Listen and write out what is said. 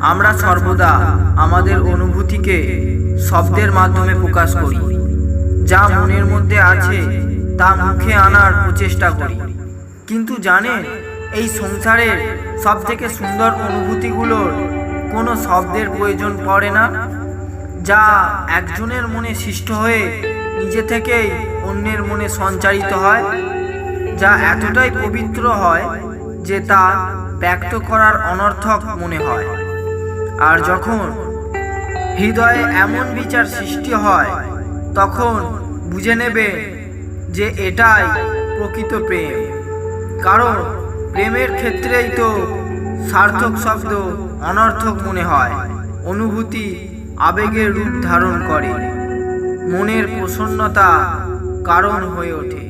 আমরা সর্বদা আমাদের অনুভূতিকে শব্দের মাধ্যমে প্রকাশ করি, যা মনের মধ্যে আছে তা মুখে আনার প্রচেষ্টা করি। কিন্তু জানেন এই সংসারের সব থেকে সুন্দর অনুভূতিগুলোর কোনো শব্দের প্রয়োজন পড়ে না? যা একজনের মনে সৃষ্ট হয়ে নিজে থেকেই অন্যের মনে সঞ্চারিত হয়, যা এতটাই পবিত্র হয় যে তা ব্যক্ত করার অনর্থক মনে হয়। আর যখন হৃদয়ে এমন বিচার সৃষ্টি হয়, তখন বুঝে নেবে যে এটাই প্রকৃত প্রেম। কারণ প্রেমের ক্ষেত্রেই তো সার্থক শব্দ অনর্থক মনে হয়, অনুভূতি আবেগের রূপ ধারণ করে। মনের প্রসন্নতা কারণ হয়ে ওঠে।